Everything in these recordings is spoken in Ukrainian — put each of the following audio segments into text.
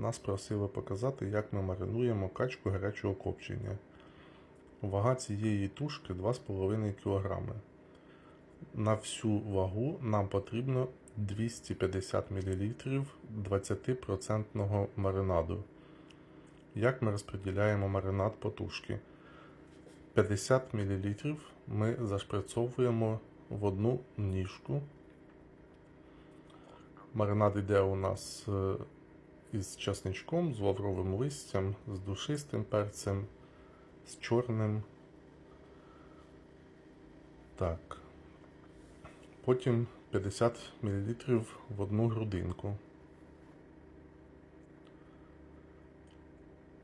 нас просили показати, як ми маринуємо качку гарячого копчення. Вага цієї тушки 2,5 кг. На всю вагу нам потрібно 250 мл 20% маринаду. Як ми розподіляємо маринад по тушки? 50 мл ми зашприцовуємо в одну ніжку. Маринад йде у нас е, із часничком, з лавровим листям, з душистим перцем, з чорним. Так. Потім 50 мл в одну грудинку.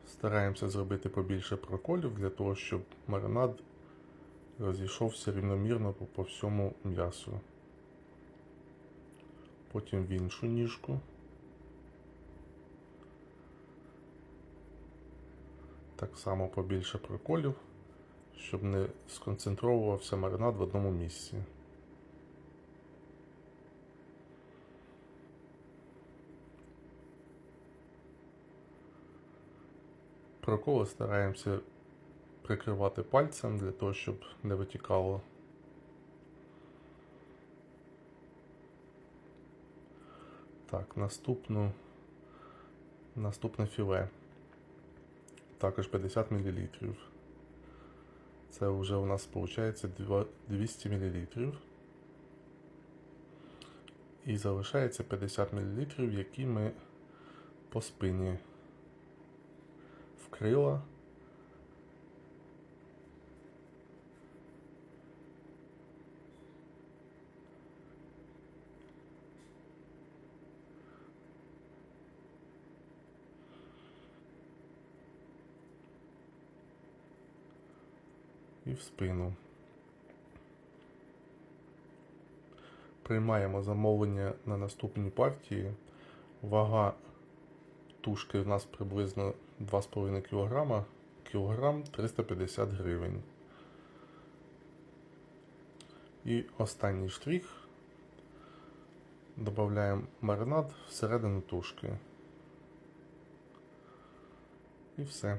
Стараємося зробити побільше проколів для того, щоб маринад розійшовся рівномірно по, всьому м'ясу. Потім в іншу ніжку. Так само побільше проколів, щоб не сконцентровувався маринад в одному місці. Проколи стараємося прикривати пальцем для того, щоб не витікало. Так, наступну, наступне філе. Також 50 мл. Це вже у нас виходить 200 мл. І залишається 50 мл, які ми по спині вкрила. В спину. Приймаємо замовлення на наступній партії. Вага тушки у нас приблизно 2,5 кг, кілограм 350 гривень. І останній штрих. Додаємо маринад всередину тушки. І все.